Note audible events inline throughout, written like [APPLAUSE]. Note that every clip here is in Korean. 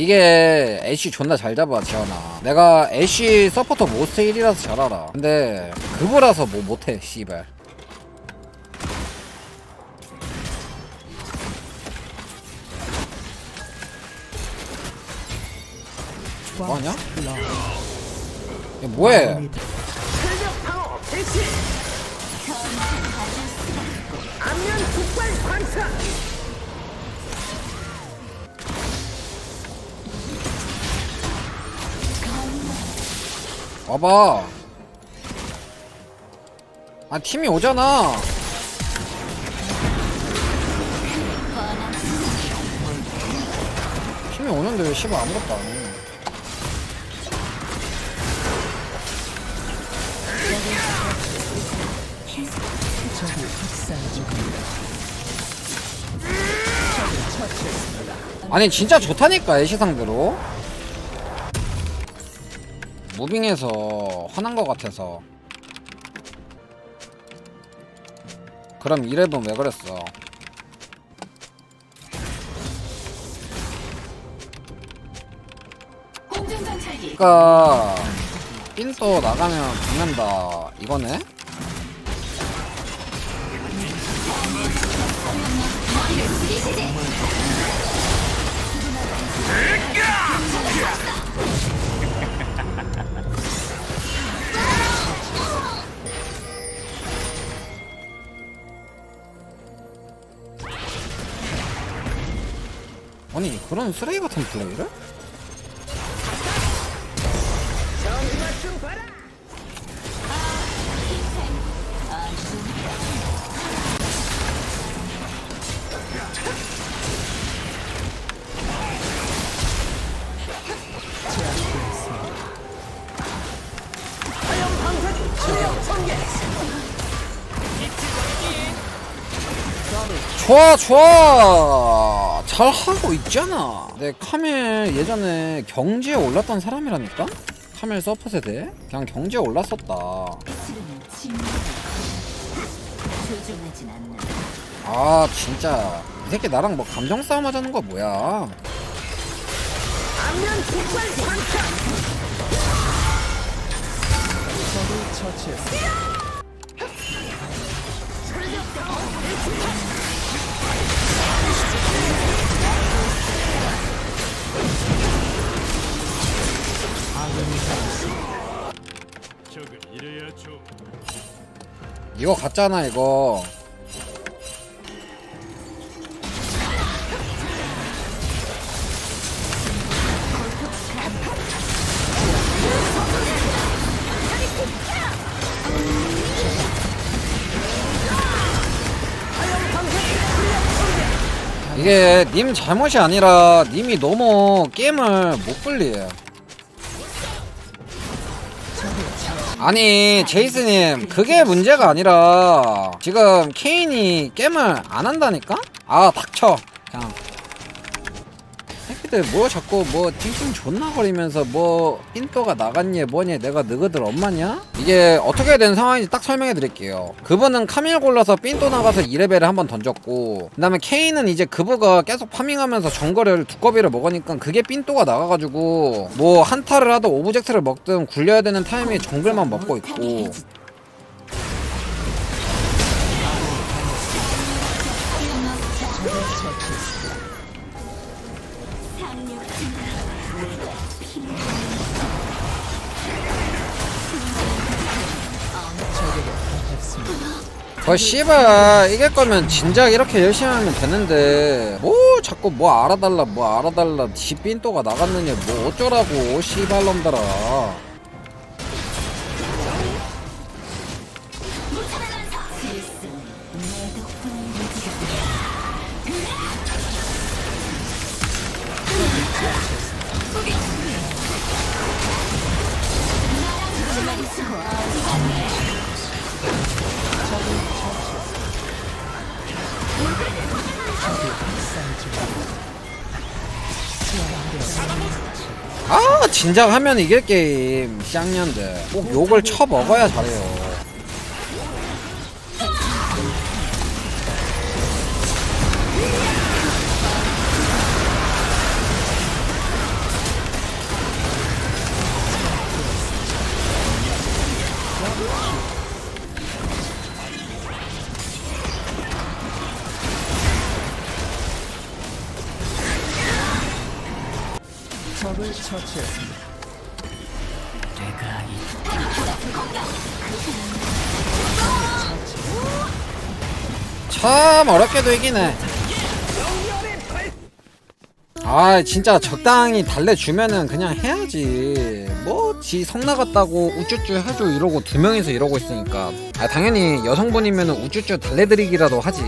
이게 애쉬 존나 잘 잡아 지현아 내가 애쉬 서포터 모스트 1이라서 잘 알아 근데 그보라서 뭐 못해 씨발 뭐하냐? 야, 뭐해? 안면 폭발 관사 와봐. 아 팀이 오잖아. 팀이 오는데 왜 씨발 아무것도 안 해? 아니 진짜 좋다니까 애시 상대로 무빙해서 화난 것 같아서. 그럼 이랩은 왜 그랬어? 그니까 삔또 나가면 죽는다. 이거네? 그런 쓰레기 같은 플레이를? 좋아 좋아 잘 하고 있잖아. 내 카멜 예전에 경지에 올랐던 사람이라니까? 카멜 서퍼 세대? 그냥 경지에 올랐었다. 아 진짜. 이 새끼 나랑 뭐 감정 싸움 하자는 거 뭐야 이거 같잖아 이거. 이게 님 잘못이 아니라 님이 너무 게임을 못 분리해 아니 제이스님 그게 문제가 아니라 지금 케인이 게임을 안 한다니까? 아 닥쳐 그냥 새끼들 뭐 자꾸 뭐 찡찡 존나 거리면서 뭐 인도가 나갔니 뭐니 내가 너희들 엄마냐? 이게 어떻게 된 상황인지 딱 설명해 드릴게요 그분은 카밀 골라서 삔또 나가서 2레벨을 한번 던졌고 그 다음에 케인은 이제 그부가 계속 파밍하면서 정거를 두꺼비를 먹으니까 그게 삔또가 나가가지고 뭐 한타를 하든 오브젝트를 먹든 굴려야 되는 타이밍에 정글만 먹고 있고 거 씨발. 이길 거면 진작 이렇게 열심히 하면 되는데. 뭐 자꾸 뭐 알아달라 뭐 알아달라. 지빈또가 나갔느냐. 뭐 어쩌라고 씨발놈들아 진작 하면 이길 게임 쌍년들. 꼭 욕을 쳐 먹어야 잘해요 적을 처치했습니다. 참 어렵게도 이기네. 아 진짜 적당히 달래주면은 그냥 해야지. 뭐 지 성 나갔다고 우쭈쭈 해줘 이러고 두 명이서 이러고 있으니까. 아 당연히 여성분이면은 우쭈쭈 달래드리기라도 하지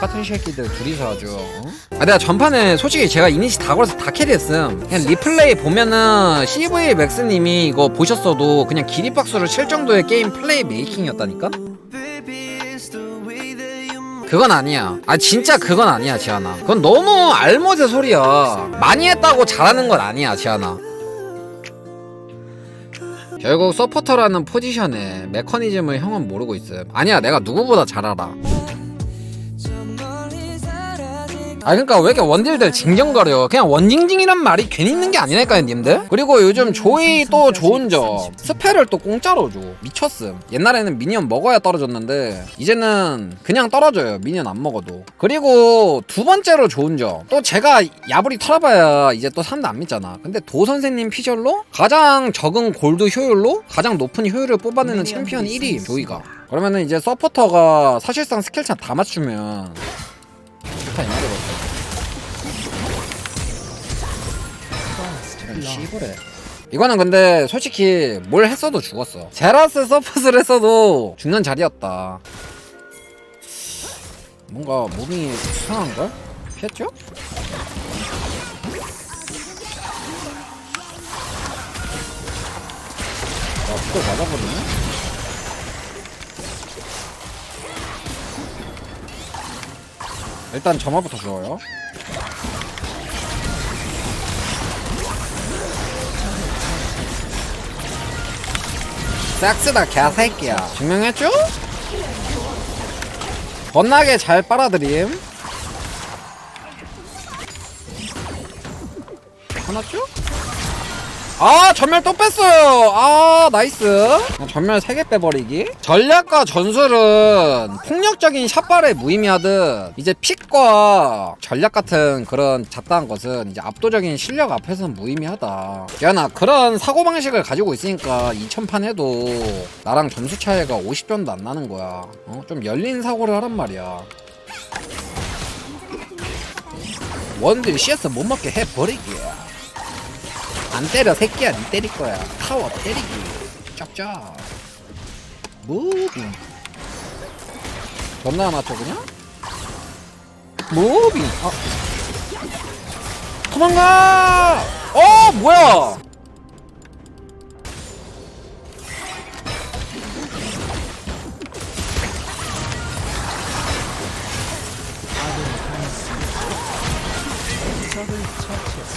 같은 새끼들 둘이서 아주 어? 아 내가 전판에 솔직히 제가 이니시 다 걸어서 다 캐리했음 그냥 리플레이 보면은 CV 맥스님이 이거 보셨어도 그냥 기립박수를 칠 정도의 게임 플레이 메이킹이었다니까? 그건 아니야. 아 진짜 그건 아니야, 지아나. 그건 너무 알못의 소리야. 많이 했다고 잘하는 건 아니야, 지아나. 결국 서포터라는 포지션에 메커니즘을 형은 모르고 있음. 아니야, 내가 누구보다 잘 알아. 아 그러니까 왜 이렇게 원딜들 징징거려? 그냥 원징징이란 말이 괜히 있는 게 아니라니까요 님들. 그리고 요즘 조이 또 좋은 점. 스펠을 또 공짜로 줘. 미쳤음. 옛날에는 미니언 먹어야 떨어졌는데 이제는 그냥 떨어져요 미니언 안 먹어도. 그리고 두 번째로 좋은 점. 또 제가 야불이 털어봐야 이제 또 사람들 안 믿잖아. 근데 도 선생님 피셜로 가장 적은 골드 효율로 가장 높은 효율을 뽑아내는 챔피언 1위 조이가. 그러면은 이제 서포터가 사실상 스킬차 다 맞추면 좋다 이 말이거든 이런 시골에 이거는 근데 솔직히 뭘 했어도 죽었어 제라스 서폿을 했어도 죽는 자리였다 뭔가 무빙이 이상한걸? 피했죠? 아, 그걸 맞아버리네? 일단 점화부터 줘요 싹스다 개새끼야 증명했죠? 겁나게 잘 빨아들임 하나죠? 아 전멸 또 뺐어요. 아 나이스. 전멸 3개 빼버리기. 전략과 전술은 폭력적인 샷발에 무의미하듯 이제 픽과 전략 같은 그런 잡다한 것은 이제 압도적인 실력 앞에서는 무의미하다. 야나 그런 사고방식을 가지고 있으니까 2000판 해도 나랑 점수 차이가 50점도 안 나는 거야. 어? 좀 열린 사고를 하란 말이야. 원딜 CS 못 먹게 해버리기 안 때려 새끼야. 니 때릴 거야. 타워 때리기. 짭짭 무빙 겁나 맞죠 그냥? 무빙 아. 도망가! 어 뭐야.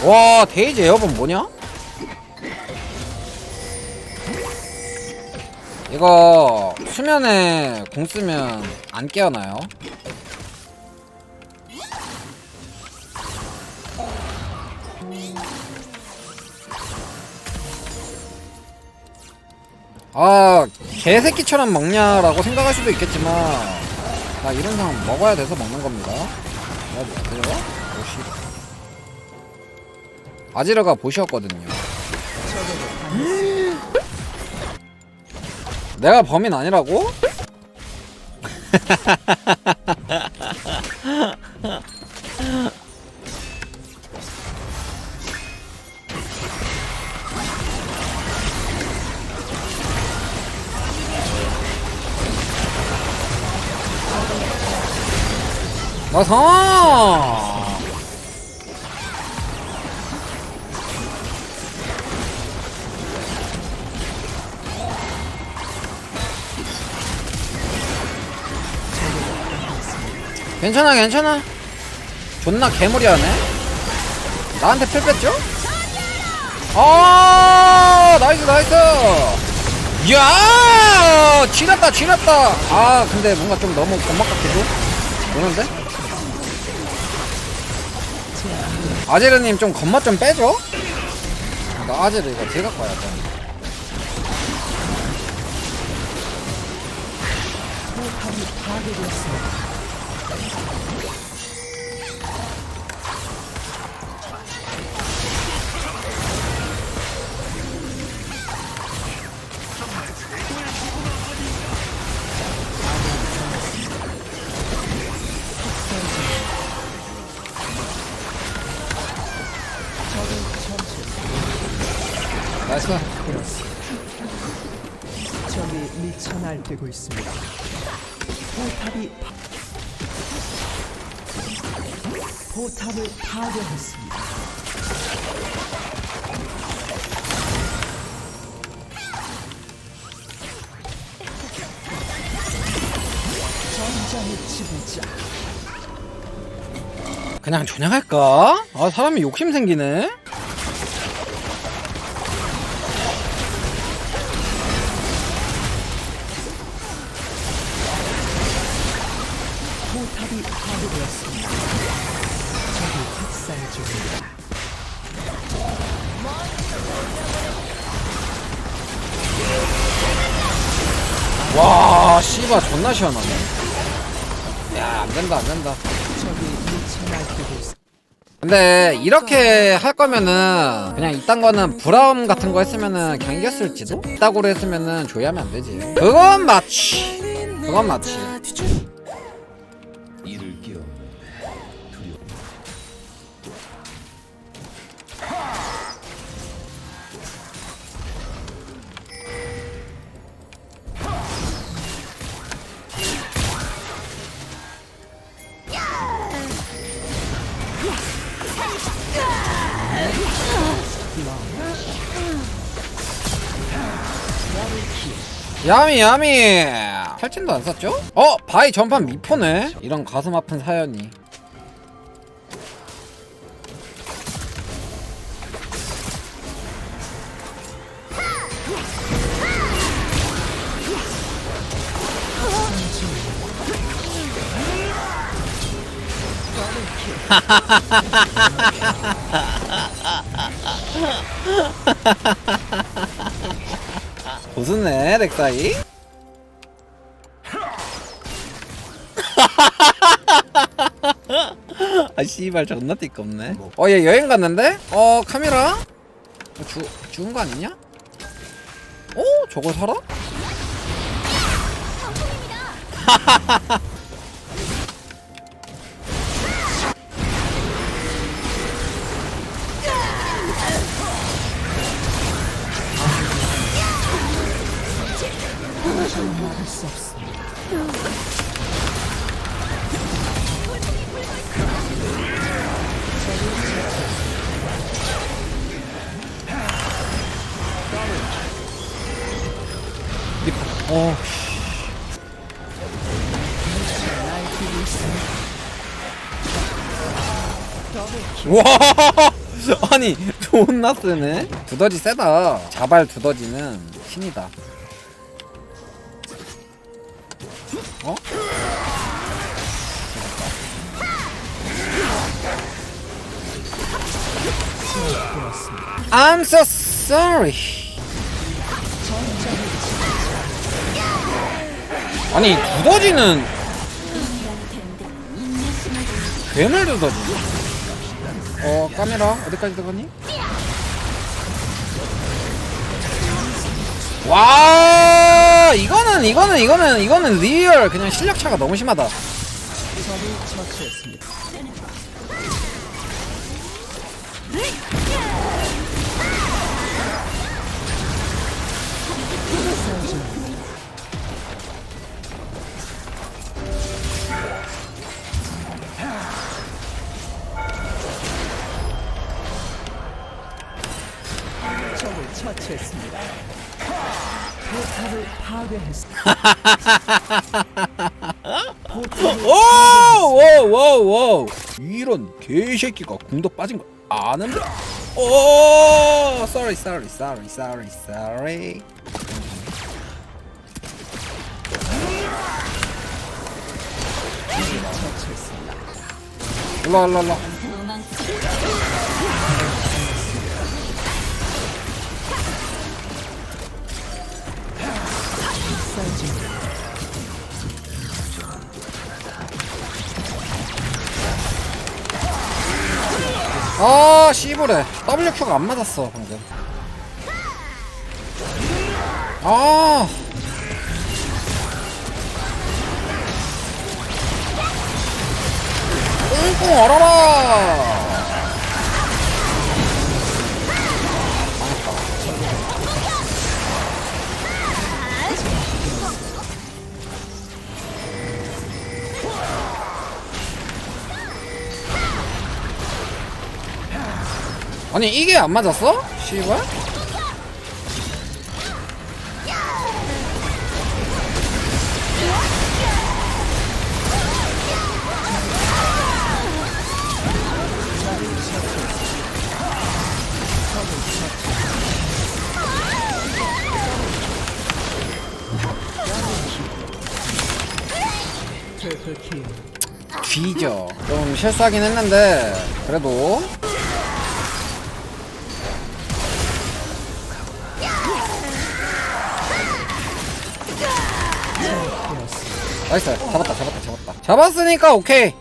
와 데이지 에어본 뭐냐? 이거 수면에 공 쓰면 안 깨어나요? 아 개새끼처럼 먹냐라고 생각할 수도 있겠지만 나 이런 상황 먹어야 돼서 먹는 겁니다. 먹어도 돼요? 오씨. 아지르가 보시었거든요. 내가 범인 아니라고? [LAUGHS] 괜찮아 괜찮아. 존나 개물이하네. 나한테 필 뺐죠? 아 나이스 나이스. 이야 지났다 지났다. 아 근데 뭔가 좀 너무 겁막 같기도 오는데? 아제르님 좀 겁맛 좀 빼줘. 나 아제르 이거 제가 꺼야 돼. 파괴되었습니다. 그렇습니다. 적이 미쳐 날뛰고 있습니다. 포탑이 파... 포탑을 파괴했습니다. 전장의 지배자 그냥 전향할까? 아 사람이 욕심 생기네 존나 시원하네. 야 안된다 안된다. 근데 이렇게 할 거면은 그냥 이딴 거는 브라움 같은 거 했으면은 그냥 이겼을지도? 이따구로 했으면은 조회하면 안 되지. 그건 맞지. 그건 맞지 야미 야미. 탈진도 안 썼죠? 어 바이 전판 미포네. 이런 가슴 아픈 사연이 [LAUGHS] 고수네 렉사이 [LAUGHS] 아 씨발 존나 띠껍네 어 얘 여행 갔는데? 어 카메라? 어, 주, 죽은 거 아니냐? 어? 저걸 사라? 수 없습니다. 어. 와 [LAUGHS] 아니 존나 세네 두더지 세다 자발 두더지는 신이다 되었습니다. I'm so sorry 아니 두더지는 괴물 두더지 어 카메라 어디까지 들어갔니? 와 이거는 이거는 이거는 이거는 리얼 그냥 실력 차가 너무 심하다 적을 처치했습니다. 처치했습니다. 포탑을 파괴했습니다. [LAUGHS] 오오오오! 이런 개새끼가 궁도 빠진 거 아는데 오! Sorry sorry sorry sorry sorry. 일로 와, 일로 와, 일로 아 씨부래 WQ가 안 맞았어 방금. 아. 꽁꽁 얼어라 아니 이게 안 맞았어? 씨발? 킬. 뒤져 좀 실수하긴 했는데 그래도 나이스. 잡았다 잡았다 잡았다. 잡았으니까 오케이.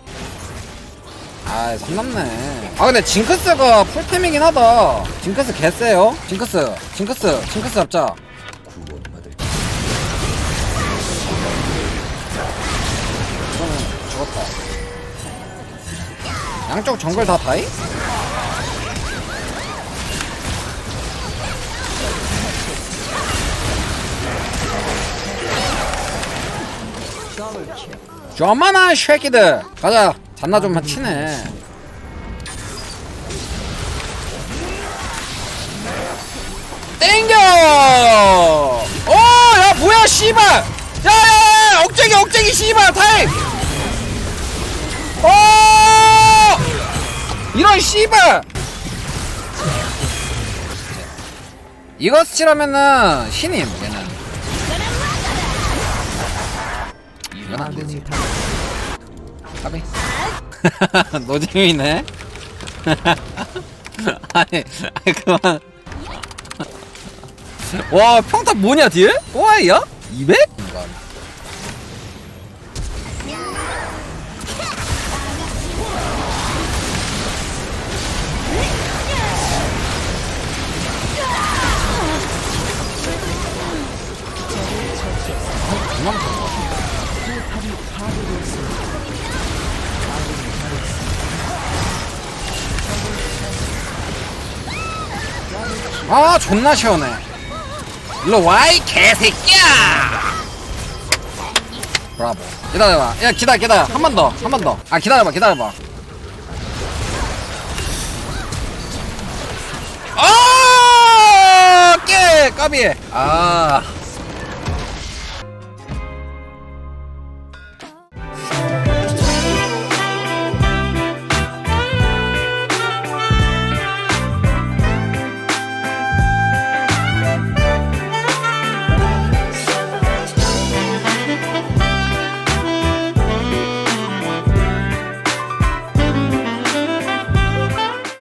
아 선남네. 아 근데 징크스가 풀템이긴 하다. 징크스 개쎄요. 징크스 징크스 징크스 잡자. 그러면 죽었다. 양쪽 정글 다 다이? 좀만한 쉐끼들. 가자. 잔나 좀 치네. 땡겨! 어야 뭐야 씨발. 야야야 억제기 억제기 씨발 타임. 어 이런 씨발. 이거 스치라면은 신임 얘는 이건 안 되지. 까비 노잼이네. [LAUGHS] [LAUGHS] 아니 아니 그만. 와 평탑 뭐냐 뒤에? 또아이야? 200? 인간. 도망친 것 같은데 아 존나 시원해. 일로 와이 개새끼야! 브라보. 기다려봐. 야 기다려 기다려. 한 번 더 한 번 더. 아 기다려봐 기다려봐. 아! 깨! 까비 아